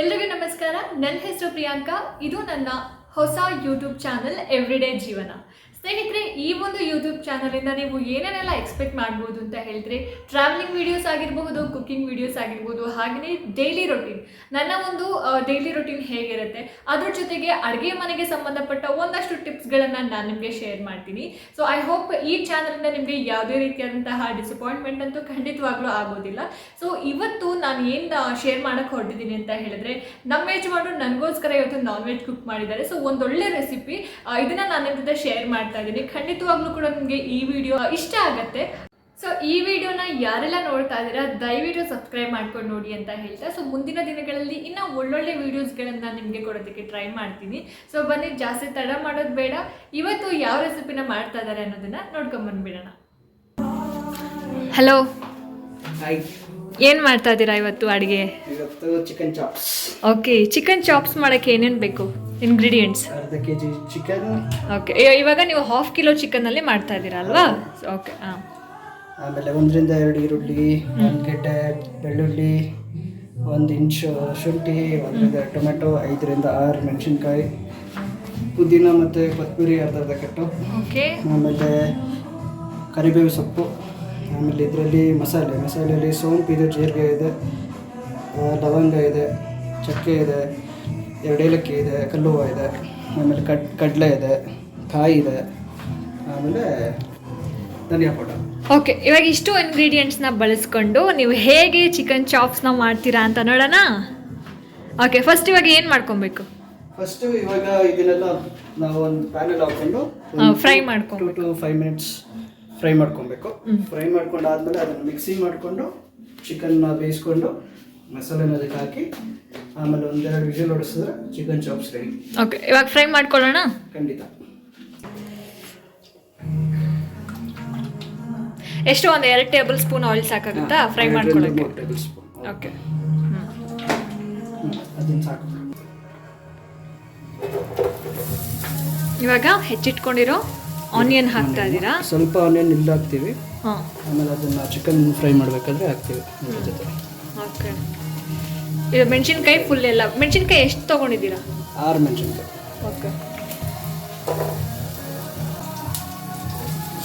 ಎಲ್ರಿಗೂ ನಮಸ್ಕಾರ. ನನ್ನ ಹೆಸರು ಪ್ರಿಯಾಂಕಾ. ಇದು ನನ್ನ ಹೊಸ ಯೂಟ್ಯೂಬ್ ಚಾನಲ್ ಎವ್ರಿಡೇ ಜೀವನ. ಸ್ನೇಹಿತರೆ, ಈ ಒಂದು ಯೂಟ್ಯೂಬ್ ಚಾನಲಿಂದ ನೀವು ಏನೇನೆಲ್ಲ ಎಕ್ಸ್ಪೆಕ್ಟ್ ಮಾಡ್ಬೋದು ಅಂತ ಹೇಳಿದ್ರೆ ಟ್ರಾವೆಲಿಂಗ್ ವಿಡಿಯೋಸ್ ಆಗಿರಬಹುದು ಕುಕಿಂಗ್ ವಿಡಿಯೋಸ್ ಆಗಿರ್ಬೋದು ಹಾಗೆಯೇ ಡೈಲಿ ರೊಟೀನ್ ನನ್ನ ಒಂದು ಡೈಲಿ ರೊಟೀನ್ ಹೇಗಿರುತ್ತೆ, ಅದ್ರ ಜೊತೆಗೆ ಅಡುಗೆ ಮನೆಗೆ ಸಂಬಂಧಪಟ್ಟ ಒಂದಷ್ಟು ಟಿಪ್ಸ್ಗಳನ್ನು ನಾನು ನಿಮಗೆ ಶೇರ್ ಮಾಡ್ತೀನಿ. ಸೊ ಐ ಹೋಪ್ ಈ ಚಾನಲಿಂದ ನಿಮಗೆ ಯಾವುದೇ ರೀತಿಯಾದಂತಹ ಡಿಸಪಾಯಿಂಟ್ಮೆಂಟ್ ಅಂತೂ ಖಂಡಿತವಾಗ್ಲೂ ಆಗೋದಿಲ್ಲ. ಸೊ ಇವತ್ತು ನಾನು ಏನು ಶೇರ್ ಮಾಡೋಕ್ಕೆ ಹೊರಟಿದ್ದೀನಿ ಅಂತ ಹೇಳಿದ್ರೆ, ನಮ್ಮ ಯಜಮಾನರು ನನಗೋಸ್ಕರ ಇವತ್ತು ನಾನ್ ವೆಜ್ ಕುಕ್ ಮಾಡಿದ್ದಾರೆ. ಸೊ ಒಂದೊಳ್ಳೆ ರೆಸಿಪಿ ಇದನ್ನ ನಾನು ಶೇರ್ ಮಾಡ್ತೀನಿ. ಮಾಡ್ತಾ ಇದ್ದೀನಿ. ಖಂಡಿತವಾಗ್ಲೂ ಕೂಡ ನಿಮಗೆ ಈ ವಿಡಿಯೋ ಇಷ್ಟ ಆಗುತ್ತೆ. ಸೊ ಈ ವಿಡಿಯೋನ ಯಾರೆಲ್ಲ ನೋಡ್ತಾ ಇದ್ದೀರಾ ದಯವಿಟ್ಟು ಸಬ್ಸ್ಕ್ರೈಬ್ ಮಾಡ್ಕೊಂಡು ನೋಡಿ ಅಂತ ಹೇಳ್ತಾ. ಸೊ ಮುಂದಿನ ದಿನಗಳಲ್ಲಿ ಇನ್ನೂ ಒಳ್ಳೊಳ್ಳೆ ವೀಡಿಯೋಸ್ಗಳನ್ನು ನಿಮಗೆ ಕೊಡೋದಕ್ಕೆ ಟ್ರೈ ಮಾಡ್ತೀನಿ. ಸೊ ಬನ್ನಿ ಜಾಸ್ತಿ ತಡ ಮಾಡೋದು ಬೇಡ. ಇವತ್ತು ಯಾವ ರೆಸಿಪಿನ ಮಾಡ್ತಾ ಇದ್ದಾರೆ ಅನ್ನೋದನ್ನ ನೋಡ್ಕೊಂಬಂದ್ಬಿಡೋಣ ಹಲೋ ಹಾಯ್ ಏನು ಮಾಡ್ತಾ ಇದ್ದೀರಾ ಇವತ್ತು ಅಡುಗೆ? ಇವತ್ತು chicken chops okay chicken chops ಮಾಡೋಕ್ಕೆ ಏನೇನು ಬೇಕು? ಇಂಗ್ರೀಡಿಯೆಂಟ್ಸ್ ಅರ್ಧ ಕೆ ಜಿ ಚಿಕನ್ ಓಕೆ ಇವಾಗ ನೀವು ಹಾಫ್ ಕಿಲೋ ಚಿಕನಲ್ಲಿ ಮಾಡ್ತಾ ಇದ್ದೀರಾ ಅಲ್ವಾ? ಓಕೆ ಹಾಂ. ಆಮೇಲೆ ಒಂದರಿಂದ ಎರಡು ಈರುಳ್ಳಿ ಒಂದು ಗೆಡ್ಡೆ ಬೆಳ್ಳುಳ್ಳಿ ಒಂದು ಇಂಚು ಶುಂಠಿ ಒಂದರಿಂದ ಟೊಮೆಟೊ ಐದರಿಂದ ಆರು ಮೆಣಸಿನ್ಕಾಯಿ ಪುದೀನ ಮತ್ತು ಕೊತ್ತಂಬರಿ ಅರ್ಧ ಅರ್ಧ ಕಟ್ಟು. ಓಕೆ ಆಮೇಲೆ ಕರಿಬೇವು ಸೊಪ್ಪು. ಆಮೇಲೆ ಇದರಲ್ಲಿ ಮಸಾಲೆ ಮಸಾಲೆಯಲ್ಲಿ ಸೋಂಪು ಇದೆ ಜೀರಿಗೆ ಇದೆ ಲವಂಗ ಇದೆ ಚಕ್ಕೆ ಇದೆ ಎರಡು ಏಲಕ್ಕಿ ಇದೆ ಕಲ್ಲುವ ಇದೆ ಆಮೇಲೆ ಕಡ್ ಕಡಲೆ ಇದೆ ಕಾಯಿ ಇದೆ ಆಮೇಲೆ ಧನಿಯಾ ಪೌಡರ್. ಓಕೆ ಇವಾಗ ಇಷ್ಟು ಇಂಗ್ರೀಡಿಯೆಂಟ್ಸ್ನ ಬಳಸ್ಕೊಂಡು ನೀವು ಹೇಗೆ ಚಿಕನ್ ಚಾಪ್ಸ್ನ ಮಾಡ್ತೀರಾ ಅಂತ ನೋಡೋಣ. ಓಕೆ ಫಸ್ಟ್ ಇವಾಗ ಏನು ಮಾಡ್ಕೊಬೇಕು? ಫಸ್ಟು ಇವಾಗ ಇದನ್ನೆಲ್ಲ ನಾವು ಒಂದು ಪ್ಯಾನಲ್ಲಿ ಹಾಕೊಂಡು ಫ್ರೈ ಮಾಡ್ಕೊಂಡು. ಟು ಫೈವ್ ಮಿನಿಟ್ಸ್ ಫ್ರೈ ಮಾಡ್ಕೊಬೇಕು. ಫ್ರೈ ಮಾಡ್ಕೊಂಡು ಆದಮೇಲೆ ಅದನ್ನು ಮಿಕ್ಸಿ ಮಾಡಿಕೊಂಡು ಚಿಕನ್ನ ಬೇಯಿಸ್ಕೊಂಡು ಮಸಾಲೆನ ಅದಕ್ಕೆ ಹಾಕಿ ಆಮೇಲೆ ಒಂದೆರಡು ವಿಷಲ್ ಹೊಡಿಸಿದ್ರೆ ಚಿಕನ್ ಚಾಪ್ಸ್ ರೆಡಿ ಓಕೆ ಇವಾಗ ಫ್ರೈ ಮಾಡ್ಕೊಳ್ಳೋಣ? ಖಂಡಿತ. ಎಷ್ಟು ಒಂದು ಎರಡು ಟೇಬಲ್ ಸ್ಪೂನ್ ಆಯಿಲ್ ಸಾಕಾಗುತ್ತಾ? ಫ್ರೈ ಮಾಡ್ಕೊಳ್ಳೋಕೆ? Tablespoon. ಓಕೆ. ಅದನ್ನು ಸಾಕು. ಇವಾಗ ಹೆಚ್ಚಿಟ್ಕೊಂಡಿರೋ ಆನಿಯನ್ ಹಾಕ್ತಾ ಇದ್ದೀರಾ? ಸ್ವಲ್ಪ ಆನಿಯನ್ ಇಲ್ಲಿ ಹಾಕ್ತೀವಿ. ಹಾಂ. ಆಮೇಲೆ ಅದನ್ನು ಚಿಕನ್ ಫ್ರೈ ಮಾಡಬೇಕಾದ್ರೆ ಹಾಕ್ತೀವಿ ಅದ್ರ ಜೊತೆ. ಓಕೆ. ಇದು ಮೆಣಸಿನ್ಕಾಯಿ ಫುಲ್ ಎಲ್ಲ. ಮೆಣಸಿನ್ಕಾಯಿ ಎಷ್ಟು ತಗೊಂಡಿದ್ದೀರಾ? ಆರು ಮೆಣಸಿನ್ಕಾಯಿ. ಓಕೆ.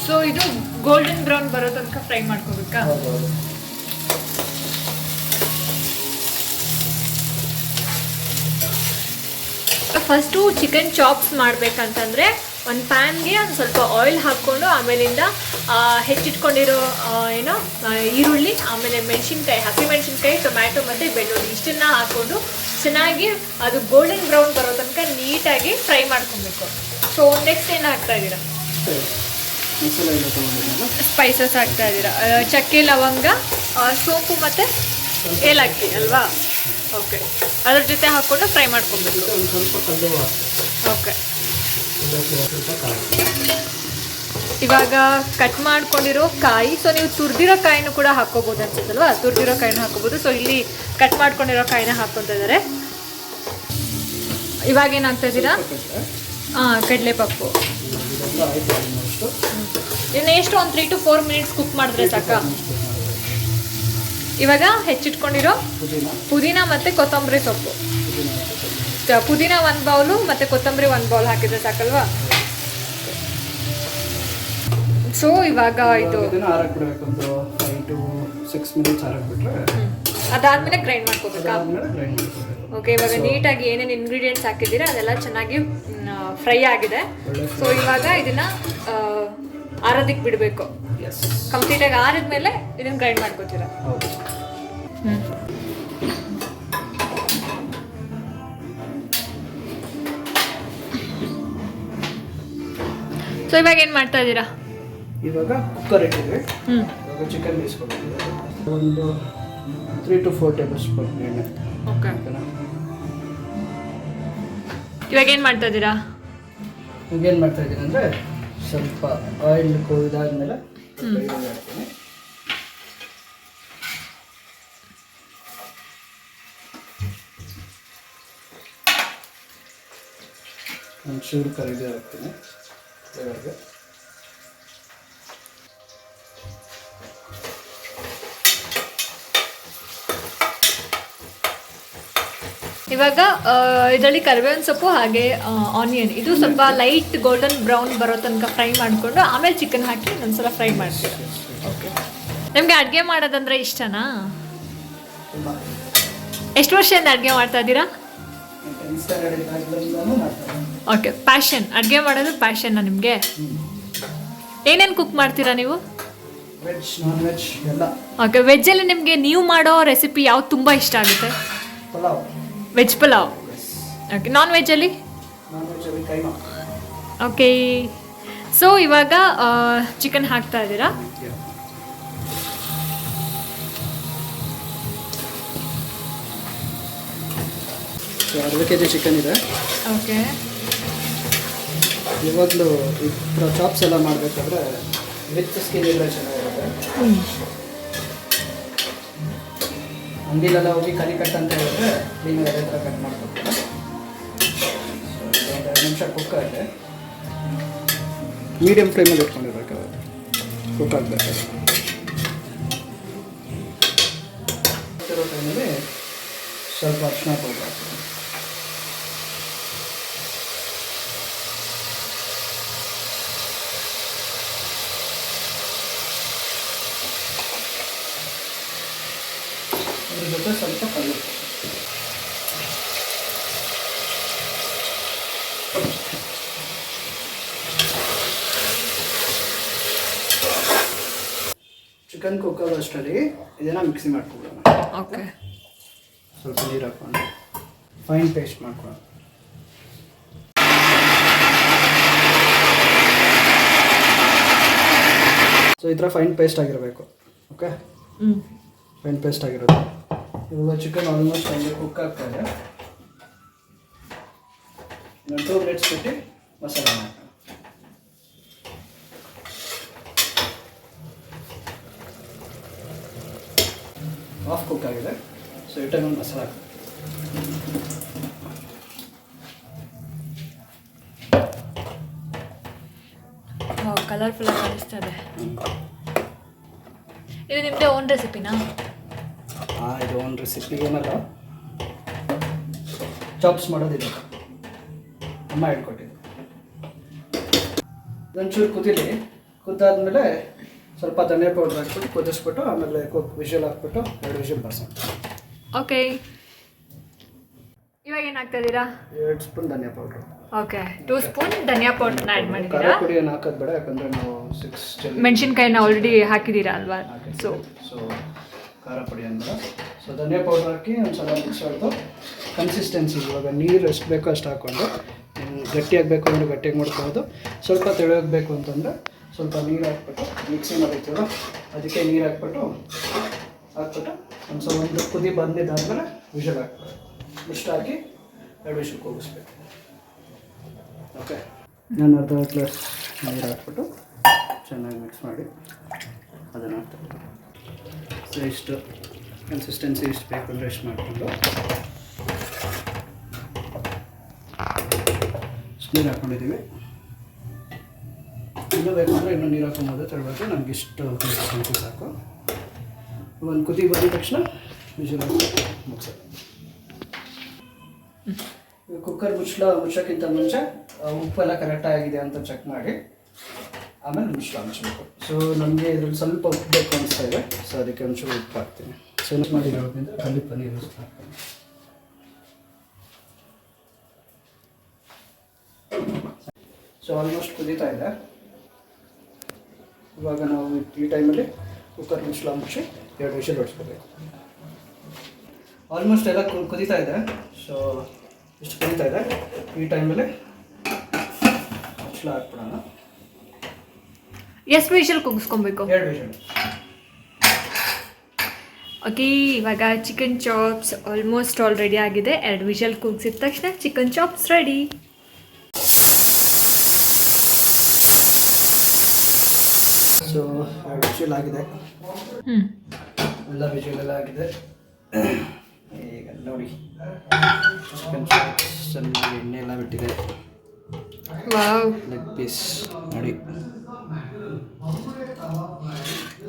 ಸೊ ಇದು ಗೋಲ್ಡನ್ ಬ್ರೌನ್ ಬರೋ ತನಕ ಫ್ರೈ ಮಾಡ್ಕೋಬೇಕಾ? ಫಸ್ಟು ಚಿಕನ್ ಚಾಪ್ಸ್ ಮಾಡಬೇಕಂತಂದರೆ ಒಂದು ಪ್ಯಾನ್ಗೆ ಒಂದು ಸ್ವಲ್ಪ ಆಯಿಲ್ ಹಾಕ್ಕೊಂಡು ಆಮೇಲಿಂದ ಹೆಚ್ಚಿಟ್ಕೊಂಡಿರೋ ಏನು ಈರುಳ್ಳಿ, ಆಮೇಲೆ ಮೆಣಸಿನ್ಕಾಯಿ, ಹಸಿ ಮೆಣಸಿನ್ಕಾಯಿ, ಟೊಮ್ಯಾಟೊ ಮತ್ತು ಬೆಳ್ಳುಳ್ಳಿ ಇಷ್ಟನ್ನ ಹಾಕ್ಕೊಂಡು ಚೆನ್ನಾಗಿ ಅದು ಗೋಲ್ಡನ್ ಬ್ರೌನ್ ಬರೋ ತನಕ ನೀಟಾಗಿ ಫ್ರೈ ಮಾಡ್ಕೊಬೇಕು. ಸೊ ನೆಕ್ಸ್ಟ್ ಏನು ಹಾಕ್ತಾ ಇದ್ದೀರಾ? ಸ್ಪೈಸಸ್ ಹಾಕ್ತಾ ಇದ್ದೀರಾ. ಚಕ್ಕೆ, ಲವಂಗ ಸೋಂಪು ಮತ್ತು ಏಲಕ್ಕಿ ಅಲ್ವಾ? ಓಕೆ ಅದ್ರ ಜೊತೆ ಹಾಕ್ಕೊಂಡು ಫ್ರೈ ಮಾಡ್ಕೊಬೇಕು. ಓಕೆ ಇವಾಗ ಕಟ್ ಮಾಡ್ಕೊಂಡಿರೋ ಕಾಯಿ ಸೊ ನೀವು ತುರ್ದಿರೋ ಕಾಯಿನೂ ಕೂಡ ಹಾಕೋಬಹುದು ಅನ್ಸುತ್ತಲ್ವಾ? ತುರ್ದಿರೋ ಕಾಯಿನ ಹಾಕೋಬಹುದು ಸೊ ಇಲ್ಲಿ ಕಟ್ ಮಾಡ್ಕೊಂಡಿರೋ ಕಾಯಿನ ಹಾಕೊಂತ ಇದ್ದಾರೆ. ಇವಾಗ ಏನಾಗ್ತಾ ಇದ್ದೀರಾ? ಹಾಂ ಕಡಲೆಪಪ್ಪು. ಇನ್ನು ಎಷ್ಟು? ಒಂದು three two four minutes cook ಮಾಡಿದ್ರೆ ಸಾಕ? ಇವಾಗ ಹೆಚ್ಚಿಟ್ಕೊಂಡಿರೋ ಪುದೀನ ಮತ್ತು ಕೊತ್ತಂಬರಿ ಸೊಪ್ಪು. ಪುದೀನ ಪುದೀನ ಒಂದು ಬೌಲು ಮತ್ತು ಕೊತ್ತಂಬರಿ ಒಂದು ಬೌಲ್ ಹಾಕಿದ್ರೆ ಸಾಕಲ್ವಾ? ಸೊ ಇವಾಗ ಇದು ಅದಾದ್ಮೇಲೆ ಗ್ರೈಂಡ್ ಮಾಡ್ಕೋಬೇಕಾ? ಓಕೆ ಇವಾಗ ನೀಟಾಗಿ ಏನೇನು ಇಂಗ್ರೀಡಿಯೆಂಟ್ಸ್ ಹಾಕಿದ್ದೀರಾ ಅದೆಲ್ಲ ಚೆನ್ನಾಗಿ ಫ್ರೈ ಆಗಿದೆ. ಸೊ ಇವಾಗ ಇದನ್ನ ಆರೋದಕ್ಕೆ ಬಿಡಬೇಕು. ಎಸ್ ಆರಿದ ಮೇಲೆ ಇದನ್ನ ಗ್ರೈಂಡ್ ಮಾಡ್ಕೋತೀರಾ? ಹೌದು. ಸೊ ಇವಾಗ ಏನು ಮಾಡ್ತಾ ಇದ್ದೀರಾ? ಇವಾಗ ಕುಕ್ಕರ್ ಇಟ್ಟಿದ್ವಿ. ಹ್ಞೂ ಇವಾಗ ಚಿಕನ್ ಬೇಯಿಸ್ಕೊಬೇಕು. ಒಂದು three two four tablespoon ಎಣ್ಣೆ. ಓಕೆ ಇವಾಗ ಏನು ಮಾಡ್ತಾ ಇದ್ದೀರಾ? ಇವಾಗ ಏನು ಮಾಡ್ತಾ ಇದ್ದೀನಿ ಅಂದರೆ ಸ್ವಲ್ಪ ಆಯಿಲ್ ಕೊಯ್ದಾದ್ಮೇಲೆ ಹಾಕ್ತೀನಿ. ಒಂಚೂರು ಕರಿದೇ ಹಾಕ್ತೀನಿ. ಇವಾಗ ಇದರಲ್ಲಿ ಕರಿಬೇವಿನ ಸೊಪ್ಪು ಹಾಗೆ ಆನಿಯನ್ ಇದು ಸ್ವಲ್ಪ ಲೈಟ್ ಗೋಲ್ಡನ್ ಬ್ರೌನ್ ಬರೋ ತನಕ ಫ್ರೈ ಮಾಡಿಕೊಂಡು ಆಮೇಲೆ ಚಿಕನ್ ಹಾಕಿ ಒಂದ್ಸಲ ಫ್ರೈ ಮಾಡ್ತೀವಿ ಓಕೆ ನಿಮಗೆ ಅಡುಗೆ ಮಾಡೋದಂದ್ರೆ ಇಷ್ಟನಾ? ಎಷ್ಟು ವರ್ಷದಿಂದ ಅಡುಗೆ ಮಾಡ್ತಾ ಇದ್ದೀರಾ? ಓಕೆ ಪ್ಯಾಷನ್ ಅಡುಗೆ ಮಾಡೋದು ಪ್ಯಾಷನ್ನ ನಿಮಗೆ? ಏನೇನು ಕುಕ್ ಮಾಡ್ತೀರಾ ನೀವು? ವೆಜ್ ನಾನ್ ವೆಜ್ ಎಲ್ಲ ಓಕೆ ವೆಜ್ಜಲ್ಲಿ ನಿಮಗೆ ನೀವು ಮಾಡೋ ರೆಸಿಪಿ ಯಾವ್ದು ತುಂಬ ಇಷ್ಟ ಆಗುತ್ತೆ? Pulao veg pulao okay non ವೆಜ್ಜಲ್ಲಿ ನಾನ್ ವೆಜ್ಜಲ್ಲಿ ಕೈಮಾ. ಓಕೆ ಸೊ ಇವಾಗ ಚಿಕನ್ ಹಾಕ್ತಾ ಇದ್ದೀರಾ? ಅರ್ಧ ಕೆ ಜಿ ಚಿಕನ್ ಇದೆ. ಓಕೆ ಇವಾಗಲೂ ಈ ಥರ ಚಾಪ್ಸ್ ಎಲ್ಲ ಮಾಡಬೇಕಾದ್ರೆ ವಿತ್ ಸ್ಕಿನ್ ಎಲ್ಲ ಚೆನ್ನಾಗಿರುತ್ತೆ. ಅಂಗಡಿಲೆಲ್ಲ ಹೋಗಿ ಕಲಿ ಕಟ್ ಅಂತ ಹೇಳಿದ್ರೆ ನೀನು ಅದೇ ಥರ ಕಟ್ ಮಾಡ್ಕೊಡ್ತೀನಿ ಒಂದು ಎರಡು ನಿಮಿಷ ಕುಕ್ ಆಗಿದೆ ಮೀಡಿಯಮ್ ಫ್ಲೇಮಲ್ಲಿ ಇಟ್ಕೊಂಡಿರ್ಬೇಕು ಕುಕ್ ಆಗಬೇಕಾದ್ರೆ ಇರೋ ಟೈಮಲ್ಲಿ ಸ್ವಲ್ಪ ಅರ್ಶಿನ ಪೌಡರ್ ಹಾಕ್ತೀನಿ ಅದ್ರ ಜೊತೆ ಸ್ವಲ್ಪ ಕಲ್ಲು. ಚಿಕನ್ ಕುಕ್ಕರ್ ಅಷ್ಟರಲ್ಲಿ ಇದನ್ನ ಮಿಕ್ಸಿ ಮಾಡ್ಕೊಡೋಣ. ಓಕೆ ಸ್ವಲ್ಪ ನೀರು ಹಾಕೊಂಡು ಫೈನ್ ಪೇಸ್ಟ್ ಮಾಡ್ಕೊಳ್ಳೋಣ ಸೊ ಈ ಥರ ಫೈನ್ ಪೇಸ್ಟ್ ಆಗಿರಬೇಕು. ಓಕೆ ಹ್ಞೂ ಫೈನ್ ಪೇಸ್ಟ್ ಆಗಿರೋದು ಇವಾಗ ಚಿಕನ್ ಆಲ್ಮೋಸ್ಟ್ ಹಂಗೆ ಕುಕ್ ಆಗ್ತಾ ಇದೆ. ಟೂ ಮಿನಿಟ್ಸ್ ಬಿಟ್ಟು ಮಸಾಲೆ ಹಾಕೋಣ ಆಫ್ ಕುಕ್ ಆಗಿದೆ. ಸೊ ಈ ಟೈಮಲ್ಲಿ ಮಸಾಲೆ ಹಾಕಿ ಕಲರ್ಫುಲ್ ಆಗಿ ಕಾಣಿಸ್ತದೆ ಇದು. ನಿಮ್ಮದೇ ಓನ್ ರೆಸಿಪಿನಾ ಇದು ಒಂದು ರೆಸಿಪಿ ಏನಲ್ಲ. ಚಾಪ್ಸ್ ಮಾಡೋದಿಲ್ಲ ಅಮ್ಮ ಹೇಳ್ಕೊಟ್ಟಿದ್ದು. ಒಂಚೂರು ಕುದೀಲಿ. ಕುದ್ದಾದ್ಮೇಲೆ ಸ್ವಲ್ಪ ಧನಿಯಾ ಪೌಡರ್ ಹಾಕ್ಬಿಟ್ಟು ಕುದಿಸ್ಬಿಟ್ಟು ಆಮೇಲೆ ಕುಕ್ ವಿಷಲ್ ಹಾಕ್ಬಿಟ್ಟು ಎರಡು ವಿಷಲ್ ಬರ್ಸೋಣ. ಓಕೆ ಇವಾಗ ಏನು ಹಾಕ್ತಾ ಇದ್ದೀರಾ? ಎರಡು ಸ್ಪೂನ್ ಧನಿಯಾ ಪೌಡ್ರು ಓಕೆ ಟೂ ಸ್ಪೂನ್ ಧನಿಯಾ ಪೌಡರ್ನ ಆ್ಯಡ್ ಖಾರ ಮಾಡಿದ್ದೀರಾ? ಪುಡಿ ಏನು ಹಾಕೋದು ಬೇಡ ಯಾಕಂದರೆ ನಾವು ಸಿಕ್ಸ್ ಮೆಣಸಿನ್ಕಾಯಿನ ಆಲ್ರೆಡಿ ಹಾಕಿದ್ದೀರಾ ಅಲ್ವಾ? ಸೊ ಸೊ ಖಾರ ಪುಡಿ ಅಂದ್ರೆ ಸೊ ಧನಿಯಾ ಪೌಡರ್ ಹಾಕಿ ಒಂದು ಸಲ ಮಿಕ್ಸ್ ಹೊಡೆದು ಕನ್ಸಿಸ್ಟೆನ್ಸಿ ಇವಾಗ ನೀರು ಎಷ್ಟು ಬೇಕೋ ಅಷ್ಟು ಹಾಕ್ಕೊಂಡು ಗಟ್ಟಿಯಾಗಿ ಗಟ್ಟಿಯಾಗಬೇಕು ಅಂದರೆ ಗಟ್ಟಿಯಾಗಿ ಮಾಡ್ಕೋಬೋದು ಸ್ವಲ್ಪ ತೆಳುವಾಗಬೇಕು ಅಂತಂದರೆ ಸ್ವಲ್ಪ ನೀರು ಹಾಕ್ಬಿಟ್ಟು ಮಿಕ್ಸಿ ಮಾಡಿರ್ತೀವಲ್ಲ ಅದಕ್ಕೆ ನೀರು ಹಾಕ್ಬಿಟ್ಟು ಹಾಕ್ಬಿಟ್ಟು ಒಂದು ಸ್ವಲ್ಪ ಒಂದು ಕುದಿ ಬಂದಿದ್ದಾದ್ಮೇಲೆ ವಿಷಲ್ ಹಾಕ್ಬೇಕು ಇಷ್ಟು ಹಾಕಿ ಎರಡು ವಿಷಲ್ ಕೂಗಿಸ್ಬೇಕು. ಓಕೆ ನಾನು ಅರ್ಧ ಗ್ಲಾಸ್ ನೀರು ಹಾಕ್ಬಿಟ್ಟು ಚೆನ್ನಾಗಿ ಮಿಕ್ಸ್ ಮಾಡಿ ಅದನ್ನು ಹಾಕ್ತಾರೆ ಸೊ ಇಷ್ಟು ಕನ್ಸಿಸ್ಟೆನ್ಸಿ ಇಷ್ಟು ಬೇಕು ಅಂದರೆ ಇಷ್ಟು ಮಾಡಿಕೊಂಡು ನೀರು ಹಾಕ್ಕೊಂಡಿದ್ದೀವಿ ಇನ್ನೂ ಬೇಕಂದರೆ ಇನ್ನೂ ನೀರು ಹಾಕೊಂಬೋದು ತರಬೇಕು. ನಮ್ಗೆ ಇಷ್ಟು ಕನ್ಸಿಸ್ಟೆನ್ಸಿ ಸಾಕು. ಒಂದು ಕುದಿ ಬಂದ ತಕ್ಷಣ ವಿಜುಲ್ ಮುಗಿಸ. ಕುಕ್ಕರ್ ಮುಚ್ಚಲ ಮುಚ್ಚೋಕ್ಕಿಂತ ಮುಂಚೆ ಉಪ್ಪೆಲ್ಲ ಕರೆಕ್ಟಾಗಿದೆ ಅಂತ ಚೆಕ್ ಮಾಡಿ. ಆಮೇಲೆ ಮಿಶ್ರ ಹಂಚಬೇಕು ಸೊ ನಮಗೆ ಇದ್ರಲ್ಲಿ ಸ್ವಲ್ಪ ಉಪ್ಪು ಬೇಕು ಅನಿಸ್ತಾ ಇದೆ. ಸೊ ಅದಕ್ಕೆ ಒಂಚೂರು ಉಪ್ಪು ಹಾಕ್ತೀನಿ. ಸೊ ಏನು ಮಾಡಿರೋದ್ರಿಂದ ಕಲ್ಲಿ ಪನ್ನೀರ್ ಹಾಕ್ತೀನಿ ಸೊ ಆಲ್ಮೋಸ್ಟ್ ಕುದೀತಾ ಇದೆ. ಇವಾಗ ನಾವು ಈ ಟೈಮಲ್ಲಿ ಕುಕ್ಕರ್ ಮಿಶ್ರ ಎರಡು ವಿಷಲ್ ಹೊಡಿಸ್ಕೋಬೇಕು. ಆಲ್ಮೋಸ್ಟ್ ಎಲ್ಲ ಕುದೀತಾ ಇದೆ. ಸೊ ಇಷ್ಟು ಕುದೀತಾ ಇದೆ. ಈ ಟೈಮಲ್ಲಿ ಮಿಶ್ಲ ಹಾಕ್ಬಿಡೋಣ. ಎಷ್ಟು ವಿಷಲ್ ಕುಗ್ಸ್ಕೊಬೇಕು? ಎರಡು ವಿಷಲ್. ಓಕೆ ಇವಾಗ chicken chops almost all ready ಆಗಿದೆ. ಎರಡು ವಿಷಲ್ ಕುಗ್ಸಿದ ತಕ್ಷಣ ಚಿಕನ್ ಚಾಪ್ಸ್ ರೆಡಿ ಸೊ ಎರಡು ವಿಷಲ್ ಆಗಿದೆ. ಹ್ಞೂ ಎಲ್ಲ ವಿಷಲ್ ಎಲ್ಲ ಆಗಿದೆ. ಈಗ ನೋಡಿ. ಚಿಕನ್ ಚಾಪ್ಸ್ ಚೆನ್ನಾಗಿ ಎಣ್ಣೆ ಎಲ್ಲ ಬಿಟ್ಟಿದೆ. ವಾವ್. ಲೆಗ್ ಪೀಸ್ ನೋಡಿ.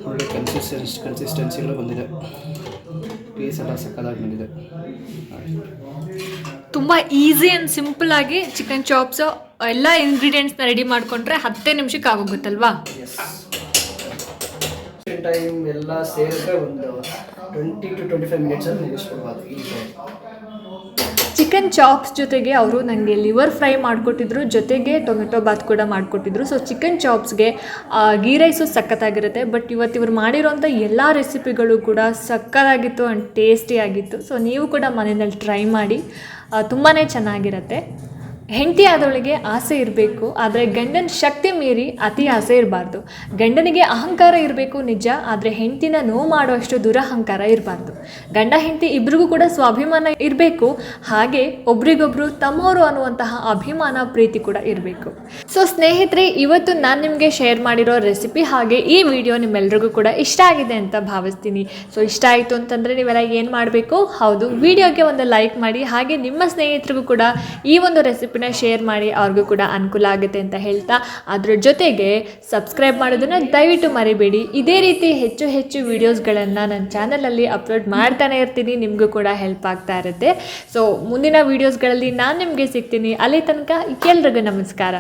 ಒಳ್ಳೆ ಕನ್ಸಿಸ್ಟೆನ್ಸ್ ಕನ್ಸಿಸ್ಟೆನ್ಸಿ ಎಲ್ಲ ಬಂದಿದೆ. ಪೀಸ್ ಎಲ್ಲ ಸಕ್ಕದಾಗಿ ಬಂದಿದೆ. ತುಂಬ ಈಸಿ ಆ್ಯಂಡ್ ಸಿಂಪಲ್ ಆಗಿ ಚಿಕನ್ ಚಾಪ್ಸು ಎಲ್ಲ ಇಂಗ್ರೀಡಿಯೆಂಟ್ಸ್ನ ರೆಡಿ ಮಾಡ್ಕೊಂಡ್ರೆ ಹತ್ತೇ ನಿಮಿಷಕ್ಕೆ ಆಗೋಗುತ್ತಲ್ವಾ? ಟೈಮ್ ಎಲ್ಲ ಸೇರಿದ್ರೆ ಒಂದು ಟ್ವೆಂಟಿ ಟು ಟ್ವೆಂಟಿ ಫೈವ್ ಮಿನಿಟ್ಸಲ್ಲಿ ಮುಗಿಸ್ಕೊಡ್ಬೋದು. ಈಸಿ ಚಿಕನ್ ಚಾಪ್ಸ್ ಜೊತೆಗೆ ಅವರು ನನಗೆ ಲಿವರ್ ಫ್ರೈ ಮಾಡಿಕೊಟ್ಟಿದ್ರು, ಜೊತೆಗೆ ಟೊಮೆಟೊ ಬಾತ್ ಕೂಡ ಮಾಡಿಕೊಟ್ಟಿದ್ರು. ಸೊ ಚಿಕನ್ ಚಾಪ್ಸ್ಗೆ ಗೀ ರೈಸು ಸಖತ್ತಾಗಿರುತ್ತೆ ಬಟ್ ಇವತ್ತು ಇವರು ಮಾಡಿರೋಂಥ ಎಲ್ಲ ರೆಸಿಪಿಗಳು ಕೂಡ ಸಕ್ಕತ್ತಾಗಿತ್ತು ಆ್ಯಂಡ್ ಟೇಸ್ಟಿಯಾಗಿತ್ತು. ಸೊ ನೀವು ಕೂಡ ಮನೆಯಲ್ಲಿ ಟ್ರೈ ಮಾಡಿ ತುಂಬಾ ಚೆನ್ನಾಗಿರುತ್ತೆ. ಹೆಂಡತಿ ಆದವಳಿಗೆ ಆಸೆ ಇರಬೇಕು, ಆದರೆ ಗಂಡನ ಶಕ್ತಿ ಮೀರಿ ಅತಿ ಆಸೆ ಇರಬಾರ್ದು. ಗಂಡನಿಗೆ ಅಹಂಕಾರ ಇರಬೇಕು ನಿಜ, ಆದರೆ ಹೆಂಡತಿನ ನೋವು ಮಾಡುವಷ್ಟು ದುರಹಂಕಾರ ಇರಬಾರ್ದು. ಗಂಡ ಹೆಂಡತಿ ಇಬ್ರಿಗೂ ಕೂಡ ಸ್ವಾಭಿಮಾನ ಇರಬೇಕು, ಹಾಗೆ ಒಬ್ರಿಗೊಬ್ರು ತಮ್ಮವರು ಅನ್ನುವಂತಹ ಅಭಿಮಾನ, ಪ್ರೀತಿ ಕೂಡ ಇರಬೇಕು. ಸೊ ಸ್ನೇಹಿತರೆ, ಇವತ್ತು ನಾನು ನಿಮಗೆ ಶೇರ್ ಮಾಡಿರೋ ರೆಸಿಪಿ ಹಾಗೆ ಈ ವಿಡಿಯೋ ನಿಮ್ಮೆಲ್ರಿಗೂ ಕೂಡ ಇಷ್ಟ ಆಗಿದೆ ಅಂತ ಭಾವಿಸ್ತೀನಿ. ಸೊ ಇಷ್ಟ ಆಯಿತು ಅಂತಂದರೆ ನೀವೆಲ್ಲ ಏನು ಮಾಡಬೇಕು? ಹೌದು ವಿಡಿಯೋಗೆ ಒಂದು ಲೈಕ್ ಮಾಡಿ, ಹಾಗೆ ನಿಮ್ಮ ಸ್ನೇಹಿತರಿಗೂ ಕೂಡ ಈ ಒಂದು ರೆಸಿಪಿನ ಶೇರ್ ಮಾಡಿ ಅವ್ರಿಗೂ ಕೂಡ ಅನುಕೂಲ ಆಗುತ್ತೆ ಅಂತ ಹೇಳ್ತಾ ಅದ್ರ ಜೊತೆಗೆ ಸಬ್ಸ್ಕ್ರೈಬ್ ಮಾಡೋದನ್ನು ದಯವಿಟ್ಟು ಮರಿಬೇಡಿ. ಇದೇ ರೀತಿ ಹೆಚ್ಚು ಹೆಚ್ಚು ವೀಡಿಯೋಸ್ಗಳನ್ನು ನನ್ನ ಚಾನಲಲ್ಲಿ ಅಪ್ಲೋಡ್ ಮಾಡ್ತಾನೆ ಇರ್ತೀನಿ. ನಿಮಗೂ ಕೂಡ ಹೆಲ್ಪ್ ಆಗ್ತಾ ಇರುತ್ತೆ. ಸೊ ಮುಂದಿನ ವೀಡಿಯೋಸ್ಗಳಲ್ಲಿ ನಾನು ನಿಮಗೆ ಸಿಗ್ತೀನಿ. ಅಲ್ಲಿ ತನಕ ಎಲ್ರಿಗೂ ನಮಸ್ಕಾರ.